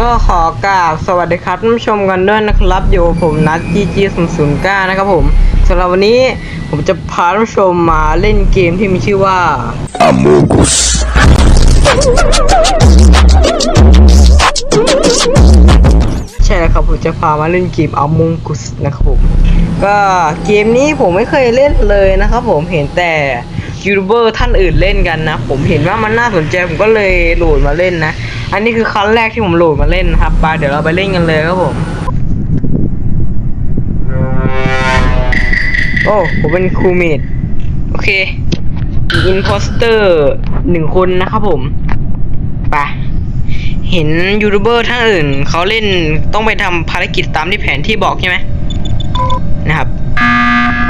ก็ขอกราบสวัสดีครับท่านผู้ชมกันด้วยนะครับ อยู่กับผมนัท GG 0 0 9นะครับผมสำหรับวันนี้ผมจะพาท่านผู้ชมมาเล่นเกมที่มีชื่อว่า Amogus. ใช่แล้วครับผมจะพามาเล่นเกม Amogus นะครับผมก็เกมนี้ผมไม่เคยเล่นเลยนะครับผมเห็นแต่ ยูทูบเบอร์ท่านอื่นเล่นกันนะ ผมเห็นว่ามันน่าสนใจผมก็เลยโหลดมาเล่นนะ อันนี้คือครั้งแรกที่ผมโหลดมาเล่นนะครับไปเดี๋ยวเราไปเล่นกันเลยครับผม โอ้ ผมเป็นครูเมดโอเคอินโพสเตอร์หนึ่งคนนะครับผมไปเห็นยูทูบเบอร์ท่านอื่นเขาเล่นต้องไปทำภารกิจตามที่แผนที่บอกใช่ไหมนะครับ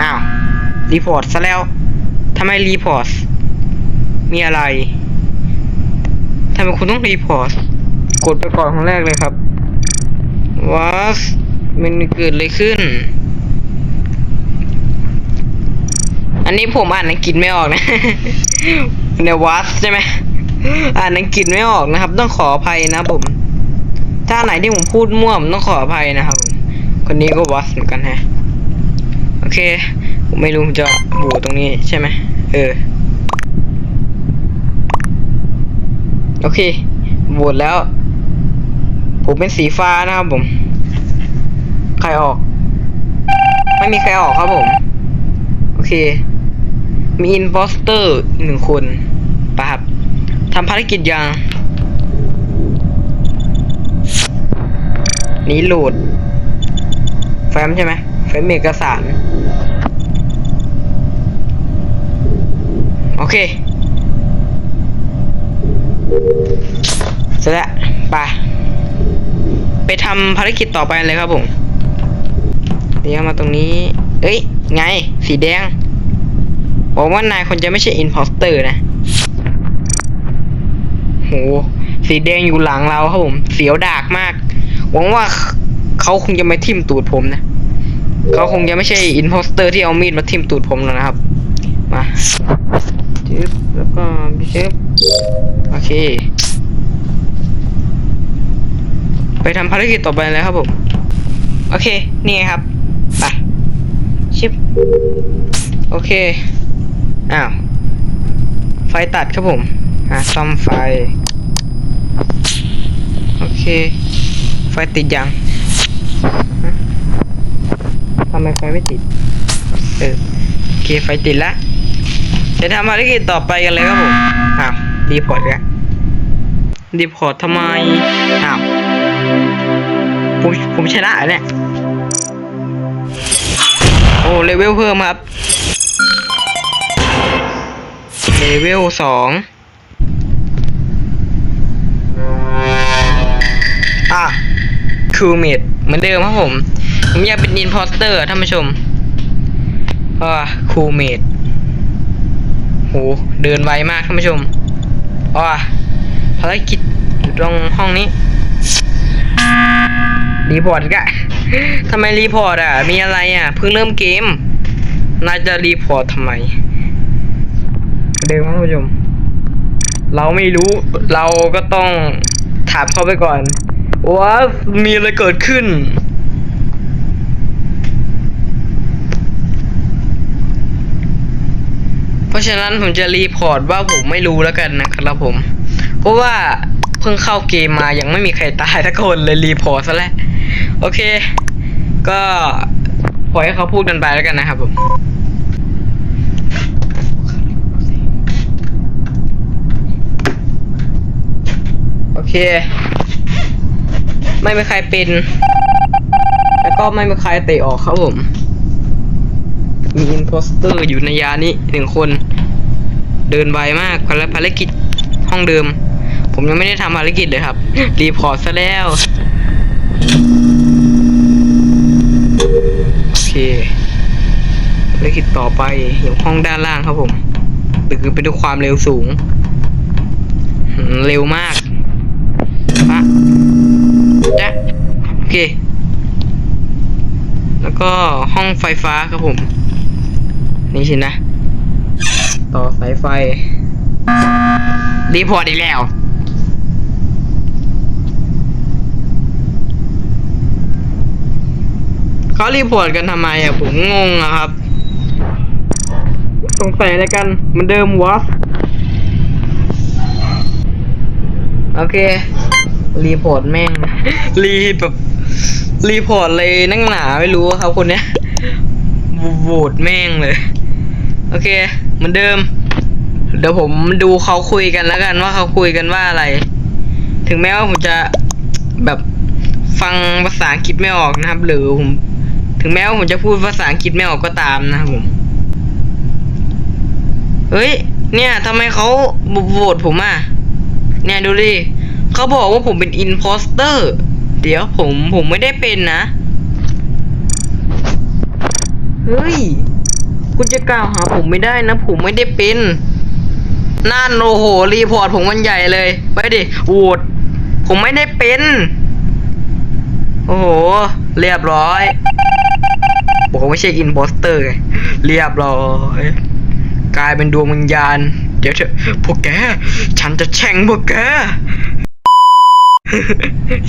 อ้าว รีพอร์ตซะแล้ว ทำไมรีพอร์ตมีอะไรทำไมคุณต้องรีพอร์ตกดไปก่อนครั้งแรกเลยครับว้ามันเกิดอะไรขึ้น อันนี้ผมอ่านอังกฤษไม่ออกนะในวัสใช่ไหมอ่านอังกฤษไม่ออกนะครับ ต้องขออภัยนะผม ถ้าไหนที่ผมพูดมั่วผมต้องขออภัยนะครับผมคนนี้ก็วัสเหมือนกันฮะ โอเคผม ไม่รู้มจะโหวตรงนี้ใช่ไหมเออ โอเคโหวตแล้ว ผมเป็นสีฟ้านะครับผม ใครออก ไม่มีใครออกครับผม โอเค มีอิน p อสเตอร์หนึ่งคนปะครับทำภารกิจยังนี้โหลด แฟ้มใช่ไหมแฟ้มเอกสาร โอ เคเสร็จแล้วไปไปทำภารกิจต่อไปเลยครับผมเดี๋ยวมาตรงนี้ เอ้ย ไง สีแดงบอกว่านายคนจะไม่ใช่อินพอสเตอร์นะโหสีแดงอยู่หลังเราครับผม เสียวดากมาก หวังว่าเขาคงจะไม่ทิ่มตูดผมนะ เขาคงจะไม่ใช่อินพอสเตอร์ที่เอามีดมาทิ่มตูดผมแล้วนะครับ มา จึ๊บแล้วก็จึ๊บโอเค ไปทำภารกิจต่อไปเลยครับผม โอเค นี่ไงครับ ไป ชิป โอเค อ้าว ไฟตัดครับผมอะซ่อมไฟ โอเค ไฟติดยังทำไมไฟไม่ติด เออ โอเค ไฟติดละ จะทำภารกิจต่อไปกันเลยครับผมอ้าวรีพอร์ตแล้วรีพอร์ตทำไมอ้าวผมผมชนะเหรอเนี่ยโอ้เลเวลเพิ่มครับเลเวลสองอะคูเมดเหมือนเดิมครับผม ผมอยากเป็นอินพอสเตอร์ท่านผู้ชมอ่าคูเมด โหเดินไวมากท่านผู้ชมอ่าภารกิจอยู่ตรงห้องนี้ รีพอร์ตกะทำไมรีพอร์ตอะ มีอะไรอะ เพิ่งเริ่มเกม นายจะรีพอร์ตทำไม เดิมครับท่านผู้ชม เราไม่รู้ เราก็ต้องถามเขาไปก่อนว่ามีอะไรเกิดขึ้น เพ ราะฉะนั้นผมจะรีพอร์ตว่าผมไม่รู้แล้วกันนะครับผม เพราะว่าเพิ่งเข้าเกมมายังไม่มีใครตายทักคนเลยรีพอร์ตซะแล้วโอเค ก็ปล่อยให้เขาพูดกันไปแล้วกันนะครับผมโอเค ไม่มีใครเป็น แล้วก็ไม่มีใครเตะออกครับผม มีอินโพสเตอร์อยู่ในยานี้หนึ่งคน เดินไวมากภารกิจห้องเดิม ผมยังไม่ได้ทำภารกิจเลยครับ รีพอร์ตซะแล้ว โอเคภารกิจต่อไปอยู่ห้องด้านล่างครับผมตึกไปด้วยความเร็วสูง เร็วมากปะจ๊ะโอเค แล้วก็ห้องไฟฟ้าครับผมี่สินะ ต่อสายไฟ รีพอร์ตอีกแล้ว เขารีพอร์ตกันทำไมอะผมงงอะครับ สงสัยอะไรกันเหมือนเดิมวอะโอเค รีพอร์ตแม่ง รีแบบรีพอร์ตเลยนั่งหนาไม่รู้ครับคนเนี้ยโหวตแม่งเลย โอเค เหมือนเดิม เดี๋ยวผมดูเขาคุยกันแล้วกันว่าเขาคุยกันว่าอะไร ถึงแม้ว่าผมจะแบบฟังภาษาอังกฤษไม่ออกนะครับ หรือผมถึงแม้ว่าผมจะพูดภาษาอังกฤษไม่ออกก็ตามนะครับผมเฮ้ย เนี่ยทำไมเขาโหวตผมอะ เนี่ยดูดิเขาบอกว่าผมเป็นอินโพสเตอร์ เดี๋ยวผมผมไม่ได้เป็นนะ เฮ้ย คุณจะกล่าวหาผมไม่ได้นะ ผมไม่ได้เป็นนั่นโอ้โห รีพอร์ตผมมันใหญ่เลย ไปดิโหวตผมไม่ได้เป็น โอ้โห เรียบร้อยบอกว่าไม่ใช่อินโพสเตอร์ไงเรียบร้อยกลายเป็นดวงวิญญาณ เดี๋ยวเถอะพวกแก ฉันจะแช่งพวกแก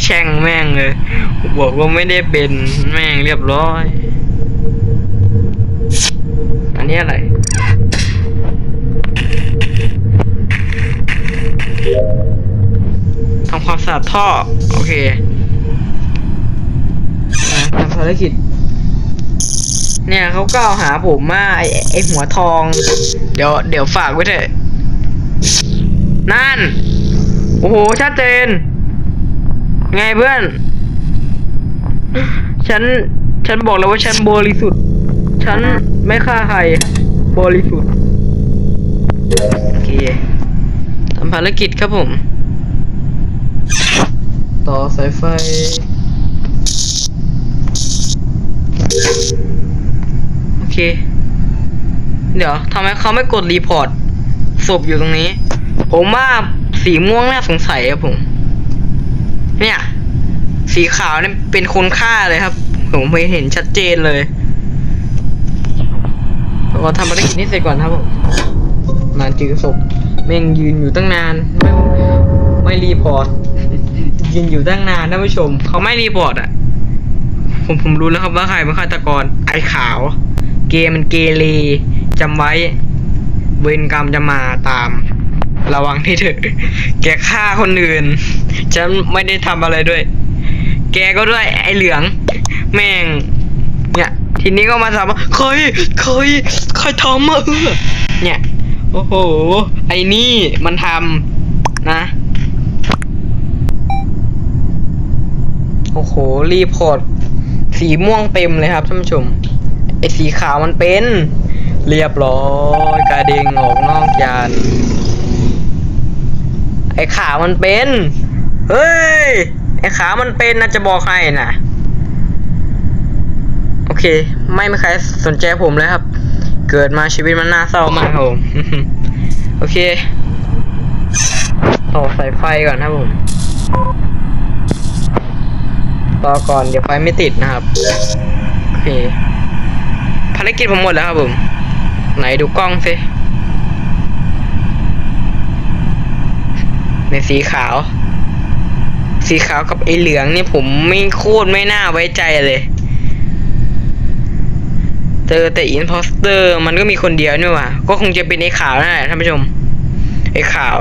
แช่งแม่งเลย บอกว่าไม่ได้เป็นแม่งเรียบร้อย นนี้อะไร ทำความสะอาดท่อ โอเคนะทำภารกิจ เนี่ยเขากล่าวหาผมว่าไอไอหัวทอง เดี๋ยว เดี๋ยวฝากไว้เถอะ นั่น โอ้โห ชัดเจน ไงเพื่อน ฉัน ฉันบอกแล้วว่าฉันบริสุทธิ์ฉัน ไม่ฆ่าใคร บริสุทธิ์โอเคทำภารกิจครับผม ต่อสายไฟ โอเค เดี๋ยวทำไมเขาไม่กดรีพอร์ตศพอยู่ตรงนี้ ผมว่าสีม่วงน่าสงสัยครับผม เนี่ย สีขาวเนี่ยเป็นคนฆ่าเลยครับ ผมไม่เห็นชัดเจนเลย เราทำภารกิจนี้เสร็จก่อนครับผมมาเจอศพแม่งยืนอยู่ตั้งนาน ไม่ไม่รีพอร์ตยืนอยู่ตั้งนานท่านผู้ชม เขาไม่รีพอร์ตอะ ผมผมรู้แล้วครับว่าใครเป็นฆาตกรไอ้ขาว เกมมันเกเรจำไว้ เวรกรรมจะมาตาม ระวังที่เถอะแกฆ่าคนอื่น ฉันไม่ได้ทำอะไรด้วย แกก็ด้วยไอ้เหลือง แม่ง ทีนี้ก็มาถามว่าใครใครใครทำอะเออเนี่ย โอ้โห ไอ้นี่มันทำนะ โอ้โห รีพอร์ตสีม่วงเต็มเลยครับท่านผู้ชม ไอ้สีขาวมันเป็น เรียบร้อยกระเด็งออกนอกยาน ไอ้ขาวมันเป็น เฮ้ย ไอ้ขาวมันเป็นนะจะบอกให้นะ เค ไม่มีใครสนใจผมเลยครับ เกิดมาชีวิตมันน่าเศร้ามากครับผม โอเค ต่อสายไฟก่อนครับผม ต่อก่อนเดี๋ยวไฟไม่ติดนะครับ โอเค ภารกิจผมหมดแล้วครับผม ไหนดูกล้องสิในสีขาว สีขาวกับไอ้เหลืองนี่ผมไม่โคตรไม่น่าไว้ใจเลย เจอแต่อินพอสเตอร์มันก็มีคนเดียวนี่หว่า ก็คงจะเป็นไอ้ขาวนั่นแหละท่านผู้ชม ไอ้ขาว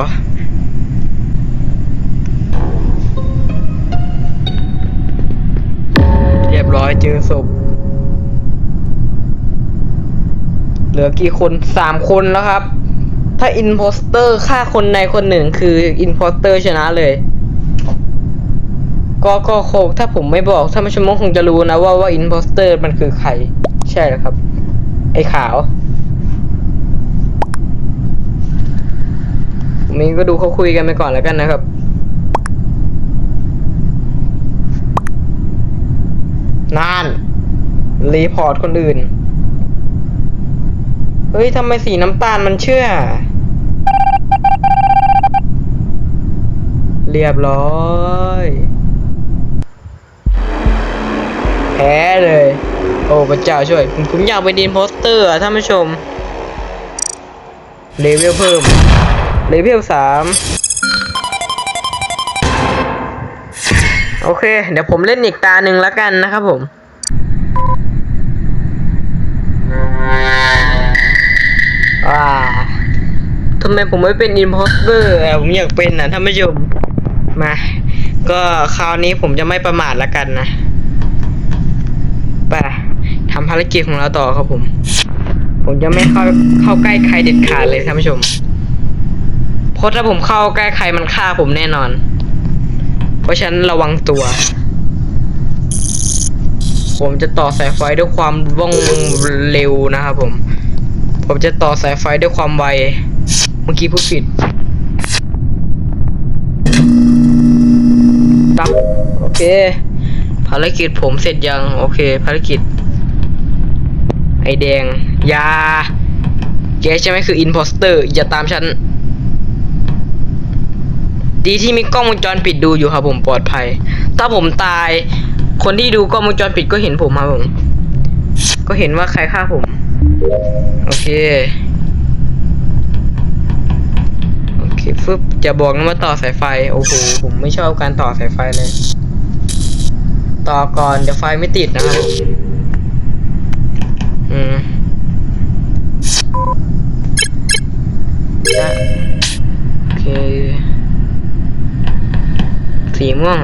เรียบร้อยเจอศพ เหลือกี่คนสามคนแล้วครับ ถ้าอินโพสเตอร์ฆ่าคนในคนหนึ่งคืออินโพสเตอร์ชนะเลยก็ก็คงถ้าผมไม่บอกถ้าไม่ชมคงจะรู้นะว่าว่าอินโพสเตอร์มันคือใคร ใช่แล้วครับ ไอ้ขาวมเองก็ดูเขาคุยกันไปก่อนแล้วกันนะครับ นาน รีพอร์ตคนอื่น เฮ้ยทำไมสีน้ำตาลมันเชื่อ เรียบร้อย แพ้เลย โอ้พระเจ้าช่วย ผมอยากเป็นดินโพสเตอร์ท่านผู้ชม เลเวลเพิ่ม เลเวลสามโอเค เดี๋ยวผมเล่นอีกตาหนึ่งแล้วกันนะครับผมอ่าทำไมผมไม่เป็นอินโพสเตอร์ผมอยากเป็นนะท่านผู้ชม มา ก็คราวนี้ผมจะไม่ประมาทละกันนะ ทำภารกิจของเราต่อครับผม ผมจะไม่เข้าเข้าใกล้ใครเด็ดขาดเลยท่านผู้ชม เพราะถ้าผมเข้าใกล้ใครมันฆ่าผมแน่นอน เพราะฉันระวังตัว ผมจะต่อสายไฟด้วยความว่องเร็วนะครับผม ผมจะต่อสายไฟด้วยความไว เมื่อกี้พูดผิดตับโอเคภารกิจผมเสร็จยัง โอเค ภารกิจ อแดงยาแกใช่ไหมคืออินโพสเตอร์อย่าตามฉัน ดีที่มีกล้องวงจรปิดดูอยู่ครับผมปลอดภัย ถ้าผมตาย คนที่ดูกล้องวงจรปิดก็เห็นผมครับผม ก็เห็นว่าใครฆ่าผม โอเค โอเคฟึบจะบอกนะว่าต่อสายไฟ โอ้โห ผมไม่ชอบการต่อสายไฟเลย ต่อก่อนเดี๋ยวไฟไม่ติดนะครับ อืมนะโอเค สีม่วง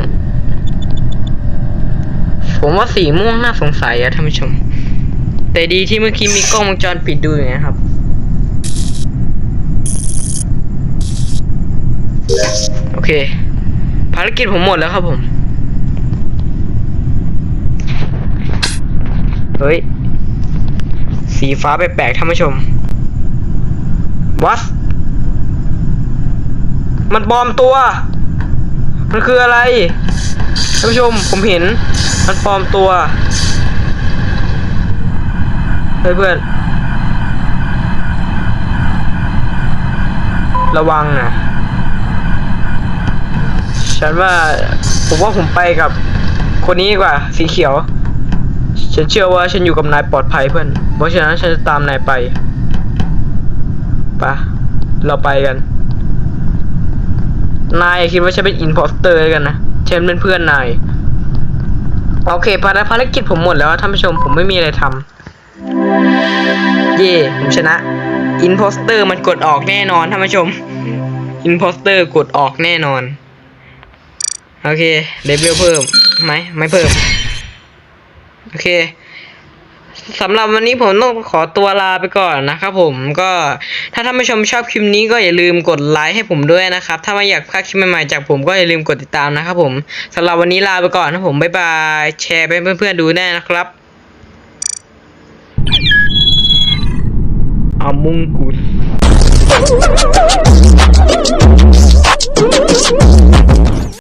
ผมว่าสีม่วงน่าสงสัยอะท่านผู้ชม แต่ดีที่เมื่อกี้มีกล้องวงจรปิดดูอย่างเงี้ครับโอเค ภารกิจผมหมดแล้วครับผม เฮ้ย สีฟ้าแปลกๆท่านผู้ชมวัดมันปลอมตัว มันคืออะไรท่านผู้ชมผมเห็น มันปลอมตัวเฮ้ยเพื่อนระวังนะฉันว่าผมว่าผมไปกับคนนี้ดีกว่า สีเขียว ฉันเชื่อว่าฉันอยู่กับนายปลอดภัยเพื่อน เพราะฉะนั้นฉันจะตามนายไปปะเราไปกัน นายคิดว่าฉันเป็นอินพอสเตอร์กันนะฉันเป็นเพื่อนนาย โอเคภารภารกิจผมหมดแล้วท่านผู้ชมผมไม่มีอะไรทำเย่ผมชนะอินโพสเตอร์มันกดออกแน่นอนท่านผู้ชมอินโพสเตอร์กดออกแน่นอน โอเคเลเวลเพิ่มไหมไม่เพิ่ม โอเคสำหรับวันนี้ผมต้องขอตัวลาไปก่อนนะครับผมก็ถ้าท่านผู้ชมชอบคลิปนี้ก็อย่าลืมกดไลค์ให้ผมด้วยนะครับ ถ้าไม่อยากพลาดคลิปใหม่ๆจากผมก็อย่าลืมกดติดตามนะครับผมสำหรับวันนี้ลาไปก่อนนะผมบ๊ายบายแชร์ไปเพื่อนๆดูแน่นะครับอามุงกุส